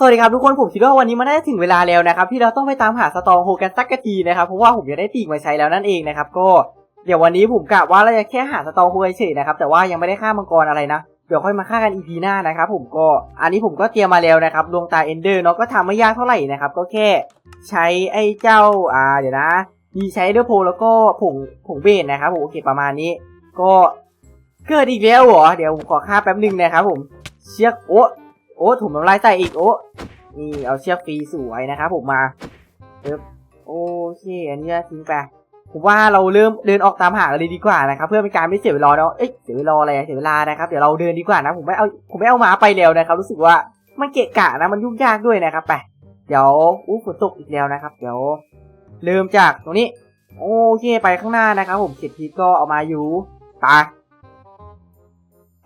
สวัสดีครับทุกคนผมคิดว่าวันนี้มันน่าจะถึงเวลาแล้วนะครับที่เราต้องไปตามหาสตองโฮกันสักกะทีนะครับเพราะว่าผมจะได้ปีกมาใช้แล้วนั่นเองนะครับก็เดี๋ยววันนี้ผมกะว่าเราจะแค่หาสตองโฮเฉยนะครับแต่ว่ายังไม่ได้ฆ่ามังกรอะไรนะเดี๋ยวค่อยมาฆ่ากันอีพีหน้านะครับผมก็อันนี้ผมก็เตรียมมาแล้วนะครับดวงตาเอนเดอร์เนาะก็ทำไม่ยากเท่าไหร่นะครับก็แค่ใช้ไอ้เจ้าอ่าเดี๋ยวนะมีใช้เดอร์โพแล้วก็ผงผงเบนนะครับผมโอเคประมาณนี้ ก็เกิดอีกแล้วเหรอเดี๋ยวผมขอฆ่าแป๊บหนึ่งนะครับผมเชือกโอ้ โอ้ถุงน้ำลายใส่อีกโอ้นี่เอาเชือกฟรีสวยนะครับผมมาเอบโอเคอันนี้ทิ้งไปผมว่าเราเริ่มเดินออกตามหาเลยดีกว่านะครับ เพื่อเป็นการไม่เสียเวลาเนาะเอ้ยเสียเวลาอะไรเสียเวลานะครับเดี๋ยวเราเดินดีกว่านะผมไม่เอาผมไม่เอาหมาไปแล้วนะครับ รู้สึกว่ามันเกะกะนะมันยุ่งยากด้วยนะครับไปเดี๋ยวอู้ฝนตกอีกแล้วนะครับ เดี๋ยวเริ่มจากตรงนี้ โอเคไปข้างหน้านะครับ ผมเขียนทีก็เอามาอยู่ไป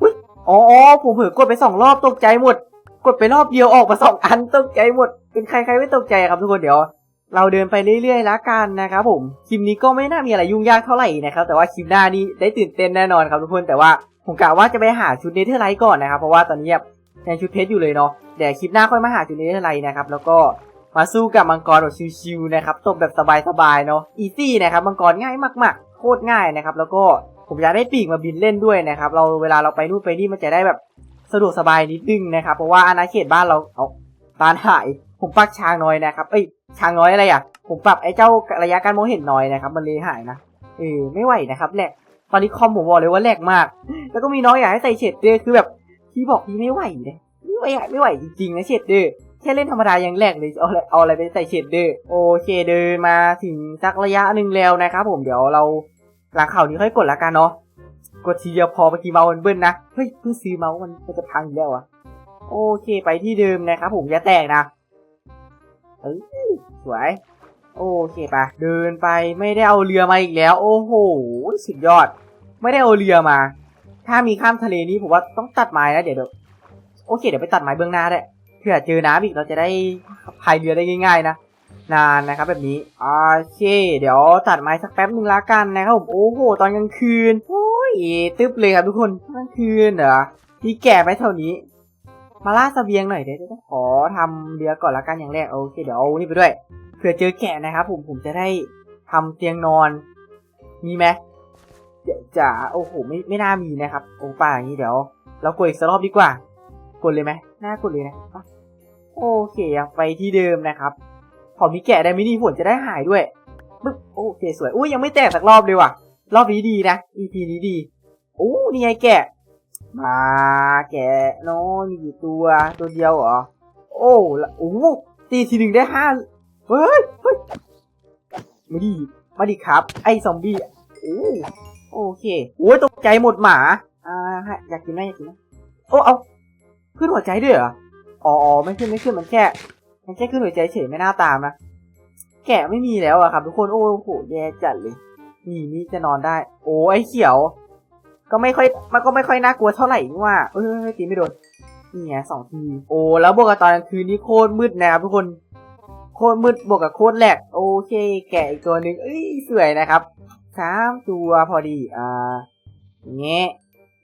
อุ๊ยอ๋ออ๋อผมเผลอกดไปสองรอบตกใจหมด กดไปรอบเดียวออกมาสองอันตกใจหมด เป็นใครใครไม่ตกใจครับทุกคนเดี๋ยว เราเดินไปเรื่อยๆแล้วกันนะครับผมคลิปนี้ก็ไม่น่ามีอะไรยุ่งยากเท่าไหร่นะครับแต่ว่าคลิปหน้านี้ได้ตื่นเต้นแน่นอนครับทุกคนแต่ว่าผมกะว่าจะไปหาชุดเนเธอร์ไลท์ก่อนนะครับเพราะว่าตอนนี้ยังชุดเพชรอยู่เลยเนาะเดี๋ยวคลิปหน้าค่อยมาหาชุดเนเธอร์ไลท์นะครับแล้วก็มาสู้กับมังกรแบบชิวๆนะครับตบแบบสบายๆเนาะอีซี่นะครับมังกรง่ายมากๆโคตรง่ายนะครับแล้วก็ผมอยากได้ปีกมาบินเล่นด้วยนะครับเราเวลาเราไปนู่นไปนี่มันจะได้แบบ สะดวกสบายนิดนึงนะครับ เพราะว่าอาณาเขตบ้านเราเอาตานหายผมปรับช้างน้อยนะครับเอ้ยช้างน้อยอะไรอะ ผมปรับไอ้เจ้าระยะการมองเห็นน้อยนะครับ มันเลยหายนะเออไม่ไหวนะครับแหลกตอนนี้คอมผมบอกเลยว่าแหลกมาก แล้วก็มีน้องอยากให้ใส่เฉดเดอร์คือแบบที่บอกที่ไม่ไหวเลยไม่ไหวไม่ไหวจริงๆนะเฉดเดอร์แค่เล่นธรรมดายังแหลกเลยเอาอะไรเอาอะไรไปใส่เฉดเดอร์โอเคเดินมาถึงสักระยะหนึ่งแล้วนะครับ ผมเดี๋ยวเราหลังข่าวนี้ค่อยกดละกันเนาะ กดทีเดียวพอเมื่อกี้เมาส์มันเบิ้ลนะเฮ้ยเพิ่งซื้อเมาส์มันมันจะพังอีกแล้วอะโอเคไปที่เดิมนะครับผมอย่าแตกนะเอ้ยสวย โอเคไปเดินไปไม่ได้เอาเรือมาอีกแล้ว โอ้โหสุดยอด ไม่ได้เอาเรือมา ถ้ามีข้ามทะเลนี้ผมว่าต้องตัดไม้นะเดี๋ยวโอเคเดี๋ยวไปตัดไม้เบื้องหน้าได้เผื่อเจอน้ำอีกเราจะได้พายเรือได้ง่าย ๆ นะนานนะครับแบบนี้โอเค เดี๋ยวตัดไม้สักแป๊บหนึ่งละกันนะครับผมโอ้โห ตอนกลางคืนโอ้ ตึ๊บเลยครับทุกคนกลางคืนเหรอพี่แก่ไปเท่านี้ มาล่าเสบียงหน่อยเดี๋ยวขอทำเรือก่อนละกันอย่างแรกโอเคเดี๋ยวเอานี่ไปด้วยเผื่อเจอแกะนะครับ ผมผมจะได้ทำเตียงนอน มีไหมเดี๋ยวจะโอ้โหไม่ไม่น่ามีนะครับโอ้ป่าอย่างนี้เดี๋ยว เรากดอีกสักรอบดีกว่า กดเลยไหมน่ากดเลยนะอะโอเคไปที่เดิมนะครับพอมีแกะได้มินี่ฝนจะได้หายด้วยปึ๊บโอเคสวยอุ้ยยังไม่แตกสักรอบเลยว่ะ รอบนี้ดีนะ EP นี้ดีโอ้นี่ไงแกะ มาแกะน้อยมีกี่ตัวตัวเดียวเหรอ โอ้ละโอ้ตีทีหนึ่งได้ห้าเฮ้ยเฮ้ยมาดิมาดิครับ ไอ้ซอมบี้โอ้โอเคโอ้ยตกใจหมดหมาอ่าฮะอยากกินไหมอยากกินไหมโอ้เอาขึ้นหัวใจด้วยเหรออ๋ออ๋อไม่ขึ้นไม่ขึ้นมันแค่มันแค่ขึ้นหัวใจเฉยไม่น่าตามนะแกะไม่มีแล้วอะครับทุกคนโอ้โหแย่จัดเลย นี่นี่จะนอนได้ โอ้ไอเขียว ก็ไม่ค่อย มันก็ไม่ค่อยน่ากลัวเท่าไหร่นี่ว่าเออตีไม่โดนนี่ไงสองที โอ้แล้วบวกกับตอนกลางคืนนี้โคตรมืดนะครับทุกคน โคตรมืดบวกกับโคตรแหลกโอเค แกะอีกตัวหนึ่งเอ้ยสวยนะครับสามตัวพอดี อ่าอย่างเงี้ย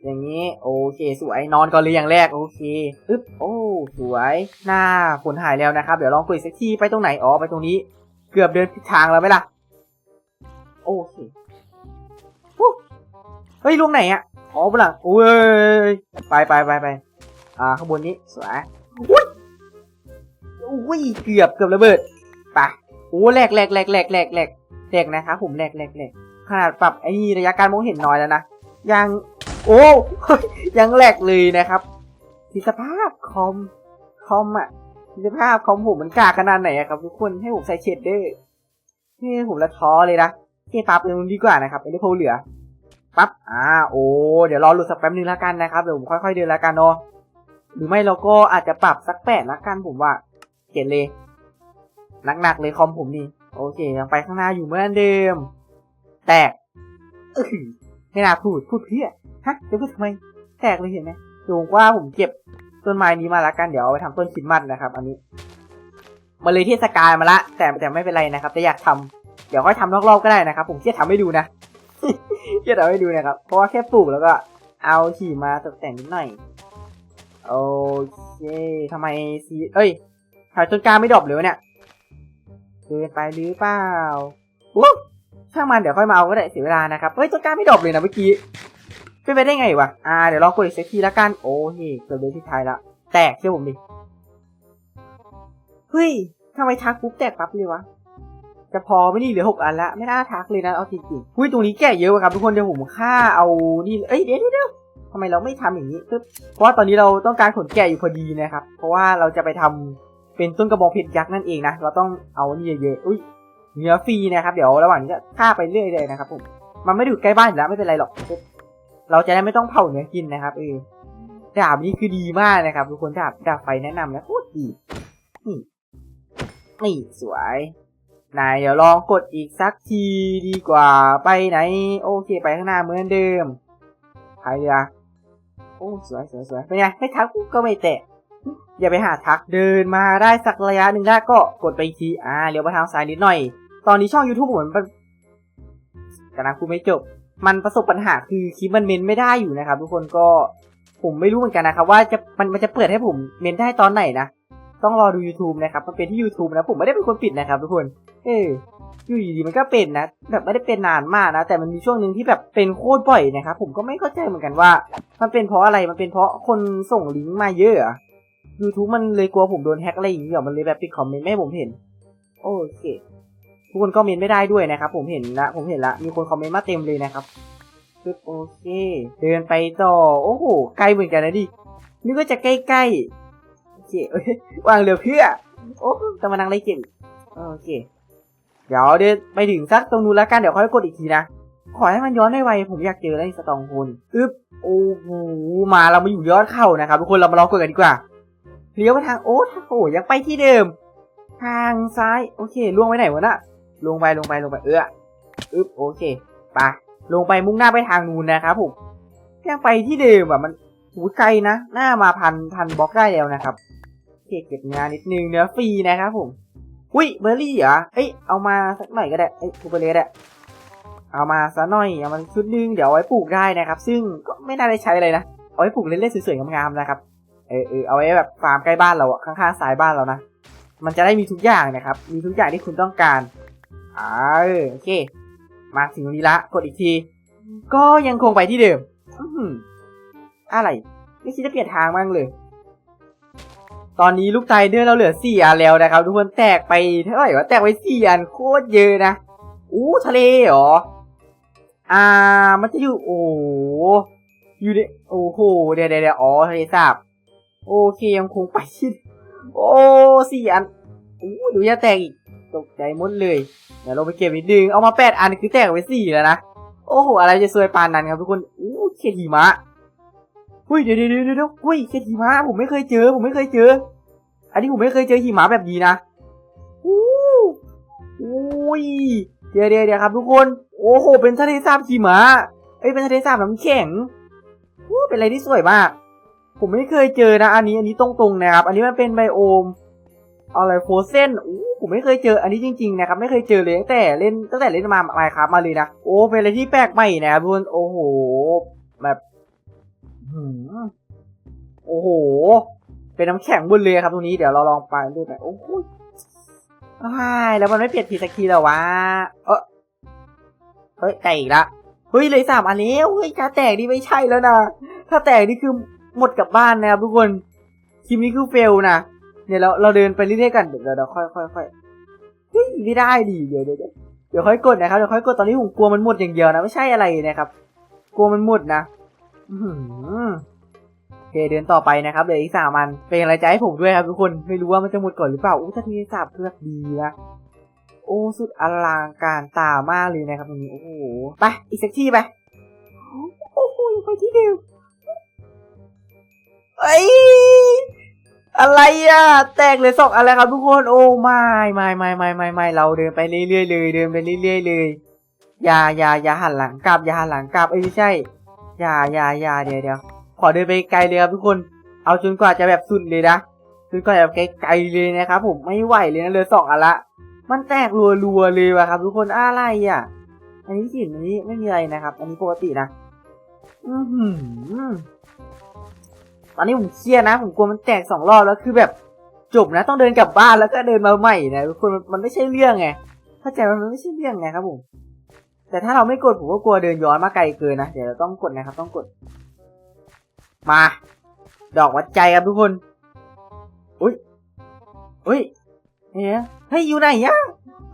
อย่างนี้ โอเค สวยนอนก่อนเลยอย่างแรก โอเคอึ๊บโอ้สวยหน้าฝนหายแล้วนะครับ เดี๋ยวลองคุยสักทีไปตรงไหนอ๋อไปตรงนี้ เกือบเดินผิดทางแล้วไหมล่ะ โอเคเฮ้ยลงไหนอะอ๋อบนหลังโอ้ยไปไปไปไปอ่าข้างบนนี้สวยอุ้ยอุ้ยเกือบเกือบระเบิดไปโอ้แหลกแหลกแหลกแหลกแหลกแหลกแหลกนะครับผมแหลกแหลกแหลกขนาดปรับไอ้นี่ระยะการมองเห็นน้อยแล้วนะยังโอ้ยังแหลกเลยนะครับทีสภาพคอมคอมอะทีสภาพคอมผมมันกากขนาดไหนครับทุกคนให้ผมใส่เชดเดอร์นี่ผมละท้อเลยนะ เที่ปั๊บเลยมันดีกว่านะครับไม่ได้โพเหลือปั๊บอ่าโอ้เดี๋ยวรอหลุดสักแป๊บนึงแล้วกันนะครับเดี๋ยวผมค่อยๆเดินแล้วกันเนาะหรือไม่เราก็อาจจะปรับสักแปดละกันผมว่าเขียนเลยหนักๆเลยคอมผมนี่โอเคยังไปข้างหน้าอยู่เหมือนเดิม แตกไม่น่าพูดพูดเพื่อฮะจะพูดทำไมแตกเลยเห็นไหมดูว่าผมเก็บต้นไม้นี้มาละกันเดี๋ยวเอาไปทำต้นคิดมัดนะครับ อันนี้มาเลยเทศกาลมาละ แต่แต่ไม่เป็นไรนะครับ แต่อยากทำ เดี๋ยวค่อยทำรอบๆก็ได้นะครับ ผมแค่ทำให้ดูนะแค่ทำให้ดูนะครับ เพราะว่าแค่ปลูกแล้วก็เอาขี่มาตกแต่งนิดหน่อย โอเคทำไมสีเอ้ยหายต้นกล้าไม่ดรอปเลยวะเนี่ยเกินไปหรือเปล่าอุ๊ยช่างมันเดี๋ยวค่อยมาเอาก็ได้เสียเวลานะครับ เฮ้ยต้นกล้าไม่ดรอปเลยนะเมื่อกี้เป็นไปได้ไงวะ อ่า เดี๋ยวลองกดอีกสักทีละกัน โอ้ยเกือบเดือนที่ท้ายละ แตกเชื่อผมดิ เฮ้ยทำไมทักปุ๊บแตกปั๊บเลยวะ จะพอไม่นี่เหลือหกอันละไม่น่าทักเลยนะเอาจริงๆหุ้ยตรงนี้แก่เยอะครับทุกคนเดี๋ยวผมฆ่าเอานี่เอ้ยเดี๋ยวเดี๋ยวเด้ทำไมเราไม่ทำอย่างนี้ปึ๊บเพราะว่าตอนนี้เราต้องการขนแก่อยู่พอดีนะครับ เพราะว่าเราจะไปทำเป็นต้นกระบองเพชรยักษ์นั่นเองนะเราต้องเอานี่เยอะๆอุ้ยเนื้อฟรีนะครับ เดี๋ยวระหว่างนี้ก็ฆ่าไปเรื่อยเลยนะครับผมมันไม่ด้อยู่ใกล้บ้านแล้วไม่เป็นไรหรอกปึ๊บเราจะได้ไม่ต้องเผาเนื้อกินนะครับเออดาบนี้คือดีมากนะครับทุกคนดาบดาบไฟแนะนำนะโคตรดีนี่นี่สวย นายเดี๋ยวลองกดอีกสักทีดีกว่าไปไหน โอเคไปข้างหน้าเหมือนเดิมใครอะโอ้สวยสวยสวยเป็นไงไม่ทักก็ไม่แตะอย่าไปหาทักเดินมาได้สักระยะหนึ่งแล้ก็กดไปอีกทีอ่าเลี้ยวไปทางซ้ายนิดหน่อย ตอนนี้ช่อง YouTube ผมมันกำลังคูไม่จบ มันประสบปัญหาคือคลิปมันเมนไม่ได้อยู่นะครับ ทุกคนก็ผมไม่รู้เหมือนกันนะครับว่าจะมันมันจะเปิดให้ผมเมนได้ตอนไหนนะ ต้องรอดู YouTube นะครับมันเป็นที่ YouTube นะผมไม่ได้เป็นคนปิดนะครับทุกคน เอออยู่ดีๆมันก็เป็นนะ แบบไม่ได้เป็นนานมากนะ แต่มันมีช่วงหนึ่งที่แบบเป็นโคตรบ่อยนะครับผมก็ไม่เข้าใจเหมือนกันว่า มันเป็นเพราะอะไรมันเป็นเพราะคนส่งลิงก์มาเยอะเหรอ YouTube มันเลยกลัวผมโดนแฮ็กอะไรอย่างเงี้ยมันเลยแบบปิดคอมเมนต์ไม่ผมเห็น โอเคทุกคนก็เมนไม่ได้ด้วยนะครับ ผมเห็นละผมเห็นละมีคนคอมเมนต์มาเต็มเลยนะครับปึ๊บโอเค เดินไปต่อ โอ้โห ไกลเหมือนกันนะดิ นี่ก็จะใกล้ๆ เคเอ้ยวางเรือเพื่อ โอ้จะมานั่งไล่เก็บโอเค เดี๋ยวเดินไปถึงสักตรงนู้นแล้วกัน เดี๋ยวค่อยกดอีกทีนะ ขอให้มันย้อนได้ไว ผมอยากเจอไอ้สตองโฮนอึ๊บ โอ้โห มาเรามาอยู่ยอดเข้านะครับทุกคน เรามาลองกดกันดีกว่า เลี้ยวไปทาง โอ้โห ยังไปที่เดิม ทางซ้าย โอเค ล่วงไปไหนวะน่ะ ลงไป ลงไป ลงไป เอออึ๊บ โอเค ไป ลงไปมุ่งหน้าไปทางนู้นนะครับผมยังไปที่เดิมอะ มันหูไกลนะ หน้ามาพันพันบล็อกได้แล้วนะครับ โอเคเก็บงานนิดนึงเนื้อฟรีนะครับผม อุ้ยเบอร์รี่เหรอ เอ้ยเอามาสักหน่อยก็ได้ เอ้ยคูเปอร์เลสอะเอามาสักหน่อยเอามาชุดนึงเดี๋ยวเอาไว้ปลูกได้นะครับ ซึ่งก็ไม่น่าได้ใช้เลยนะ เอาไว้ปลูกเล่นๆสวยๆงามๆนะครับ เออเออเอาไว้แบบฟาร์มใกล้บ้านเราอะข้างๆซ้ายบ้านเรานะ มันจะได้มีทุกอย่างนะครับ มีทุกอย่างที่คุณต้องการ อ่าโอเค มาถึงตรงนี้ละ กดอีกที ก็ยังคงไปที่เดิม อื้อหืออะไร ไม่คิดจะเปลี่ยนทางบ้างเลย ตอนนี้ลูกไทเดอร์เราเหลือสี่อันแล้วนะครับ ทุกคนแตกไปเท่าไหร่วะแตกไปสี่อันโคตรเยอะนะอู้ทะเลเหรออ่ามันจะอยู่โอ้โหอยู่ในโอ้โหเดี๋ยวเดี๋ยวอ๋อทะเลสาบโอเคยังคงไปที่โอ้สี่อันอู้ดูจะแตกอีกตกใจหมดเลยเดี๋ยวเราไปเก็บนิดนึงเอามาแปดอันคือแตกไปสี่แล้วนะโอ้โหอะไรจะซวยปานนั้นครับทุกคนอู้เขตหิมะ หุ้ยเดี๋ยวเดี๋ยวเดี๋ยวอุ้ยเขตหิมะผมไม่เคยเจอ ผมไม่เคยเจอ อันนี้ผมไม่เคยเจอหิมะแบบนี้นะอู้อุ้ยเดี๋ยวเดี๋ยวเดี๋ยวครับทุกคน โอ้โห เป็นทะเลสาบหิมะเอ้ยเป็นทะเลสาบน้ำแข็งอู้เป็นอะไรที่สวยมาก ผมไม่เคยเจอนะ อันนี้อันนี้ตรงๆนะครับ อันนี้มันเป็นไบโอมอะไรโฟเซนอู้ผมไม่เคยเจอ อันนี้จริงๆนะครับ ไม่เคยเจอเลยตั้งแต่เล่นตั้งแต่เล่นมาอะไมครับมาเลยนะ โอ้เป็นอะไรที่แปลกใหม่นะครับทุกคนโอ้โห แบบ โอ้โห เป็นน้ำแข็งบนเลยครับตรงนี้ เดี๋ยวเราลองไปดูหน่อยโอ้โหายแล้วมันไม่เปลี่ยนทีสักทีแล้ววะ เออเฮ้ยแตกอีกละ เฮ้ยเลยสามอันแล้วเฮ้ยถ้าแตกนี่ไม่ใช่แล้วนะ ถ้าแตกนี่คือหมดกลับบ้านนะครับทุกคน คลิปนี้คือเฟลนะ เดี๋ยวเราเราเดินไปเรื่อยๆกัน เดี๋ยวเดี๋ยวค่อยค่อยค่อยเฮ้ยไม่ได้ดิเดี๋ยวเดี๋ยวเดี๋ยวเดี๋ยวค่อยกดนะครับ เดี๋ยวค่อยกดตอนนี้ผมกลัวมันหมดอย่างเดียวนะ ไม่ใช่อะไรนะครับ กลัวมันหมดนะ โอเคเดินต่อไปนะครับเหลืออีกสามอันเป็นกำลังใจให้ผมด้วยครับทุกคนไม่รู้ว่ามันจะหมดก่อนหรือเปล่าอู้ถ้าทีสาบเลือกดีนะโอ้สุดอลังการตามากเลยนะครับตรงนี้โอ้โหไปอีกสักที่ไปโอ้โหยังไปที่เดิมเอ้ยอะไรอะ แตกเลยสองอะไรครับทุกคนโอ้ไม่ไม่ไม่ไม่ไม่ไม่เราเดินไปเรื่อยๆเลยเดินไปเรื่อยๆเลยอย่าอย่าอย่าหันหลังกลับอย่าหันหลังกลับเอ้ยไม่ใช่ อย่าอย่าอย่าเดี๋ยวเดี๋ยวขอเดินไปไกลเลยครับทุกคน เอาจนกว่าจะแบบสุดเลยนะจนกว่าจะแบบไกลๆเลยนะครับผมไม่ไหวเลยนะเหลือสองอันละ มันแตกรัวๆเลยว่ะครับ ทุกคนอะไรอะ อันนี้สิอันนี้ไม่มีอะไรนะครับ อันนี้ปกตินะ อือหือตอนนี้ผมเครียดนะ ผมกลัวมันแตกสองรอบแล้วคือแบบจบนะ ต้องเดินกลับบ้านแล้วก็เดินมาใหม่นะทุกคนมันไม่ใช่เรื่องไงเข้าใจมันไม่ใช่เรื่องไงครับผม แต่ถ้าเราไม่กดผมก็กลัวเดินย้อนมาไกลเกินนะ เดี๋ยวเราต้องกดนะครับ ต้องกด มา ดอกวัดใจครับทุกคน อุ้ยอุ้ยเฮ้ยเฮ้ยอยู่ไหนยะ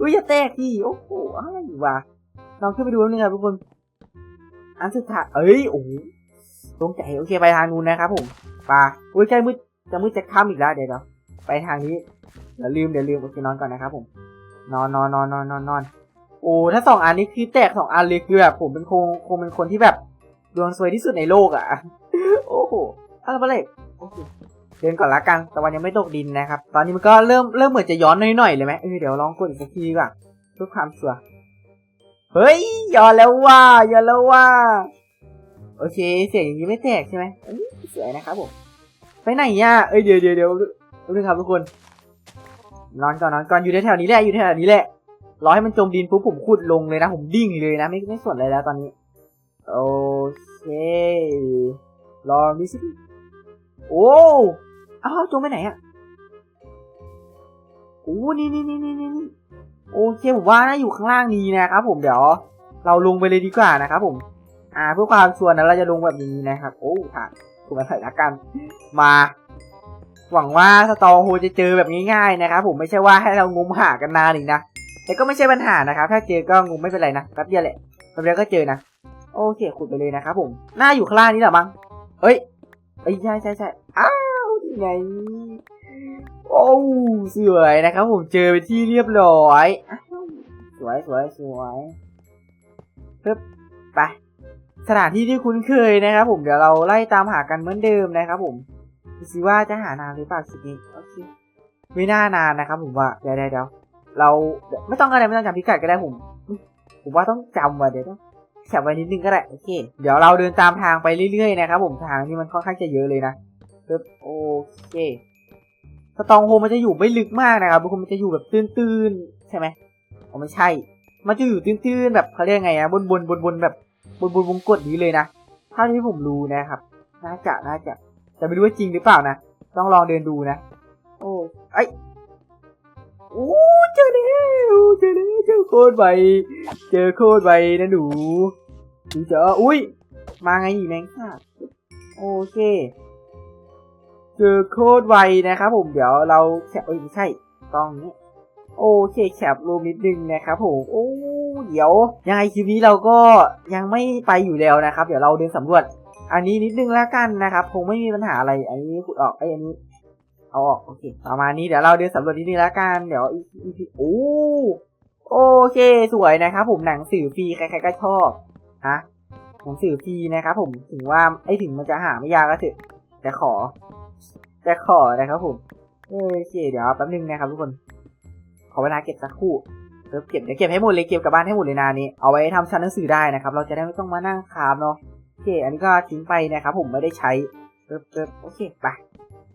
อุ้ยอย่าแตกทีโอ้โหอะไรอยู่วะลองขึ้นไปดูนิดนึงครับทุกคน อันสุดท้ายเอ้ยโอ้โตรงใจโอเคไปทางนู้นนะครับผมไปาอุ้ยใกล้มืดจะมืดจะค่ำอีกแล้วเดี๋ยวเดี๋ยวไปทางนี้เดี๋ยวลืมเดี๋ยวลืมโอเคนอนก่อนนะครับผม นอนนอนนอนนอนนอนนอน โอ้ถ้าสองอันนี้คือแตกสองอันเลยคือแบบผมเป็นคงคงเป็นคนที่แบบดวงสวยที่สุดในโลกอะ โอ้โหอะไรไปเลยเดินก่อนละกันตะวันยังไม่ตกดินนะครับ ตอนนี้มันก็เริ่มเริ่มเหมือนจะย้อนหน่อยๆเลยไหมเออเดี๋ยวลองกดอีกสักทีกว่าเพื่อความชัวร์เฮ้ยย้อนแล้วว่าย้อนแล้วว่าโอเค เสียงอย่างนี้ไม่แตกใช่ไหมสวยนะครับผมไปไหนย่ะเอ้ยเดี๋ยวเดี๋ยวเดี๋ยวดูนึงครับทุกคนนอนก่อนนอนก่อนอยู่แถวๆนี้แหละอยู่แถวๆนี้แหละ รอให้มันจมดินปุ๊บผมขุดลงเลยนะ ผมดิ่งเลยนะ ไม่ไม่สนอะไรแล้วตอนนี้ โอเครอดูสิโอ้อ้าวจมไปไหนอะโอ้นี่นี่นี่นี่นี่โอเคผมว่าน่าอยู่ข้างล่างนี้นะครับผมเดี๋ยว เราลงไปเลยดีกว่านะครับผม อ่าเพื่อความชัวร์นะเราจะลงแบบนี้นะครับ โอ้ค่ะถูกมาใส่ละกัน มาหวังว่าสตอโฮจะเจอแบบง่ายๆนะครับผมไม่ใช่ว่าให้เรางมหากันนานอีกนะ แต่ก็ไม่ใช่ปัญหานะครับ ถ้าเจอก็งมไม่เป็นไรนะแป๊บเดียวแหละแป๊บเดียวก็เจอนะ โอเคขุดไปเลยนะครับผมหน้าอยู่ข้างล่างนี่แหละมั้งเอ้ยเอ้ยใช่ใช่ใช่อ้าวนี่ไงโอ้สวยนะครับผมเจอไปนที่เรียบร้อยสวยสวยสวยปึ๊บไปสถานที่ที่คุ้นเคยนะครับผมเดี๋ยวเราไล่ตามหากันเหมือนเดิมนะครับผมดูสิว่าจะหานานหรือเปล่าคลิปนี้โอเคไม่น่านานนะครับผมว่าเดี๋ยวเดี๋ยว เราไม่ต้องอะไรไม่ต้องจำพิกัดก็ได้ผม ผมว่าต้องจำว่ะเดี๋ยวต้องแคปไว้นิดนึงก็ได้โอเค เดี๋ยวเราเดินตามทางไปเรื่อยๆนะครับผมทางนี้มันค่อนข้างจะเยอะเลยนะโอเคสตองโฮมันจะอยู่ไม่ลึกมากนะครับทุกคนมันจะอยู่แบบตื้นๆใช่ไหมอ๋อไม่ใช่ มันจะอยู่ตื้นๆแบบเขาเรียกไงอะบนบนบนบนแบบบนบนวงกดนี้เลยนะเท่าที่ผมรู้นะครับ น่าจะน่าจะแต่ไม่รู้ว่าจริงหรือเปล่านะต้องลองเดินดูนะ โอ้ไอย โอ้เจอแล้วเจอแล้วเจอโคตรไวเจอโคตรไวนะหนูดูเจออุ้ยมาไงอีแมงค่ะโอเค เจอโคตรไวนะครับผมเดี๋ยวเราแค่เอ้ยไม่ใช่ต้องนี้โอเคแคปรูมนิดนึงนะครับผมโอ้เดี๋ยวยังไงคลิปนี้เราก็ยังไม่ไปอยู่แล้วนะครับ เดี๋ยวเราเดินสำรวจ อันนี้นิดนึงแล้วกันนะครับ คงไม่มีปัญหาอะไร อันนี้ขุดออกไอ้อันนี้ เอาออกโอเคประมาณนี้เดี๋ยวเราเดินสำรวจนิดนึงแล้วกันเดี๋ยวอีพีโอ้โอเคสวยนะครับผมหนังสือฟรีใครๆก็ชอบฮะหนังสือฟรีนะครับผมถึงว่าไอ้ถึงมันจะหาไม่ยากก็เถอะแต่ขอแต่ขอนะครับผมโอเคเดี๋ยวแป๊บนึงนะครับทุกคน ขอเวลาเก็บสักครู่เดี๋ยวเก็บเดี๋ยวเก็บให้หมดเลยเก็บกลับบ้านให้หมดเลยนานี้เอาไว้ทำชั้นหนังสือได้นะครับ เราจะได้ไม่ต้องมานั่งคาบเนาะโอเค อันนี้ก็ทิ้งไปนะครับผมไม่ได้ใช้เติบเติบโอเคไป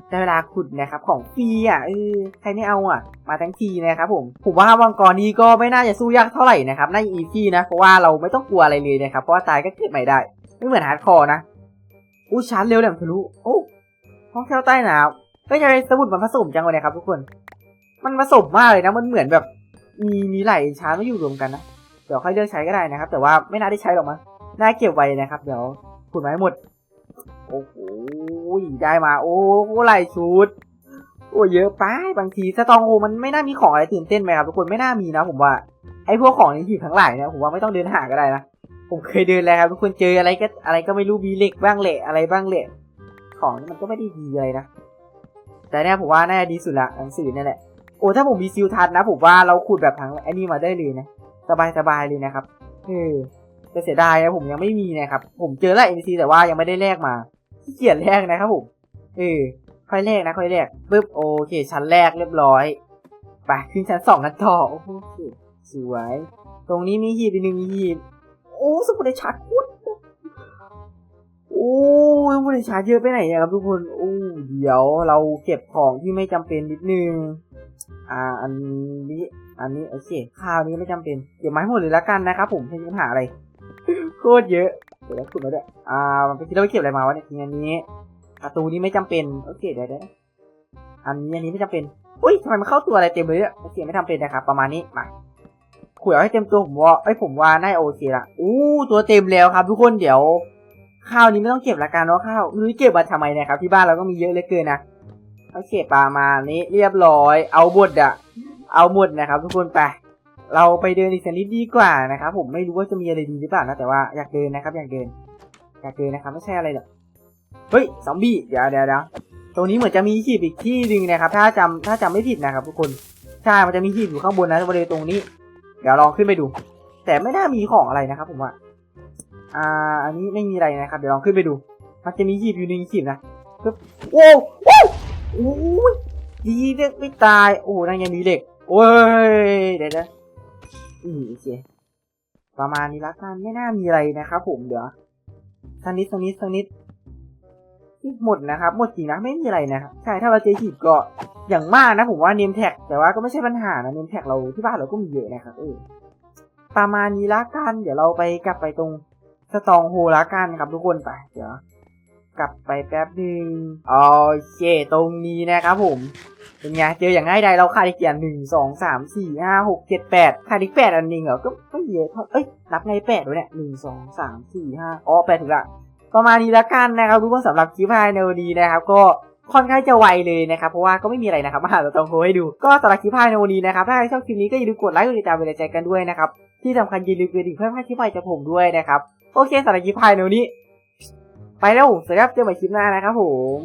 ได้เวลาขุดนะครับของฟรีอะเออใครไม่เอาอะ มาทั้งทีนะครับผมผมว่าวังกรนี้ก็ไม่น่าจะสู้ยากเท่าไหร่นะครับน่าจะอีซี่นะเพราะว่าเราไม่ต้องกลัวอะไรเลยนะครับเพราะว่าตายก็เกิดใหม่ได้ ไม่เหมือนฮาร์ดคอร์นะอู้ชาร์จเร็วแหลมทะลุโอ้ห้องแถวใต้น้ำเฮ้ยทำไมสมุดมันผสมจังเลยนะครับทุกคน มันผสมมากเลยนะมันเหมือนแบบ มีมีหลายชาร์จมาอยู่รวมกันนะเดี๋ยวค่อยเลือกใช้ก็ได้นะครับ แต่ว่าไม่น่าได้ใช้หรอกมั้งน่าเก็บไว้นะครับ เดี๋ยวขุดมาให้หมด โอ้โห ได้มา โอ้โหหลายชุด โอ้เยอะไปบางทีสตองโอมันไม่น่ามีของอะไรตื่นเต้นไหมครับทุกคนไม่น่ามีนะ ผมว่าไอ้พวกของนี้ที่ทั้งหลายเนี่ยผมว่าไม่ต้องเดินหาก็ได้นะผมเคยเดินแล้วครับทุกคนเจออะไรก็อะไรก็ไม่รู้มีเหล็กบ้างเหละอะไรบ้างเหละของนี่มันก็ไม่ได้ดีอะไรนะแต่เนี่ยผมว่าน่าจะดีสุดละหนังสือเนี่ยแหละโอ้ถ้าผมมีซิลทันนะผมว่าเราขุดแบบทั้งไอ้นี่มาได้เลยนะสบายสบายเลยนะครับเออแต่เสียดายนะผมยังไม่มีนะครับ ผมเจอแล้ว NPC แต่ว่ายังไม่ได้แลกมา ขี้เกียจแลกนะครับผมเออค่อยแลกนะค่อยแลกปึ๊บโอเค ชั้นแรกเรียบร้อยไปขึ้นชั้นสองกันต่อโอ้โหสวย ตรงนี้มีหีบอีกหนึ่งหีบโอ้สมุดในชาร์จโคตรโอ้ยสมุดในชาร์จเยอะไปไหนเนี่ยครับทุกคนโอ้เดี๋ยวเราเก็บของที่ไม่จำเป็นนิดนึงอ่าอันนี้อันนี้โอเคข้าวนี้ไม่จำเป็นเก็บไม้หมดเลยละกันนะครับผมไม่มีปัญหาอะไรโคตรเยอะ เดี๋ยวขุดมาด้วยอ่ามันไปคิดเราไปเก็บอะไรมาวะเนี่ยทีอันนี้ประตูนี้ไม่จำเป็นโอเคเดี๋ยวเดี๋ยวอันนี้อันนี้ไม่จำเป็นอุ้ยทำไมมันเข้าตัวอะไรเต็มเลยเนี่ยโอเคไม่ทำเป็นนะครับประมาณนี้มาขวดให้เต็มตัวผมว่าไอ้ยผมว่าน่าโอเคละอู้ตัวเต็มแล้วครับ ทุกคนเดี๋ยว ข้าวนี้ไม่ต้องเก็บละกันเนาะข้าวไม่รู้เก็บมาทำไมนะครับที่บ้านเราก็มีเยอะเหลือเกินนะโอเคประมาณนี้เรียบร้อย เอาหมดอะเอาหมดนะครับ ทุกคนไป เราไปเดินอีกสักนิดดีกว่านะครับผมไม่รู้ว่าจะมีอะไรดีหรือเปล่านะแต่ว่าอยากเดินนะครับอยากเดินอยากเดินนะครับไม่ใช่อะไรหรอกเฮ้ยซอมบี้เดี๋ยวเดี๋ยวเดี๋ยวตรงนี้เหมือนจะมีหีบอีกที่หนึ่งนะครับ ถ้าจำถ้าจำไม่ผิดนะครับ ทุกคนใช่มันจะมีหีบอยู่ข้างบนนะบริเวณตรงนี้ เดี๋ยวลองขึ้นไปดู แต่ไม่น่ามีของอะไรนะครับ ผมว่าอ่า อันนี้ไม่มีอะไรนะครับ เดี๋ยวลองขึ้นไปดู มันจะมีหีบอยู่หนึ่งหีบนะปึ๊บโว้โว้โอ้ยดีเด็กไม่ตาย โอ้นั่นยังมีเหล็ก โอ้ย เดี๋ยวนะ อืมโอเคประมาณนี้ละกันไม่น่ามีอะไรนะครับผมเดี๋ยวสักนิดสักนิดสักนิดหมดนะครับ หมดจริงนะไม่มีอะไรนะครับใช่ถ้าเราเจอหีบก็อย่างมากนะผมว่าเนมแท็กแต่ว่าก็ไม่ใช่ปัญหานะเนมแท็กเราที่บ้านเราก็มีเยอะนะครับเออประมาณนี้ละกันเดี๋ยวเราไปกลับไปตรงสตองโฮละกันครับทุกคนไปเดี๋ยวกลับไปแป๊บหนึ่งโอเคตรงนี้นะครับผม เป็นไงเจออย่างง่ายดายเราขาดอีกกี่อันหนึ่งสองสามสี่ห้าหกเจ็ดแปดขาดอีกแปดอันหนึ่งเหรอก็ไม่เยอะเท่าเอ้ยนับไงแปดวะเนี่ยหนึ่งสองสามสี่ห้าอ๋อแปดถึงละประมาณนี้ละกันนะครับทุกคนสำหรับคลิปภายในวันนี้นะครับก็ค่อนข้างจะไวเลยนะครับเพราะว่าก็ไม่มีอะไรนะครับมาหาตองโทรให้ดู ก็สำหรับคลิปภายในวันนี้นะครับถ้าใครชอบคลิปนี้ก็อย่าลืมกดไลค์กดติดตามเป็นกำลังใจกันด้วยนะครับที่สำคัญอย่าลืมกดดิ่งเพื่อไม่พลาดคลิปใหม่จากผมด้วยนะครับโอเคสำหรับคลิปภายในวันนี้ ไปแล้วสวัสดีครับเจอกันใหม่คลิปหน้านะครับผม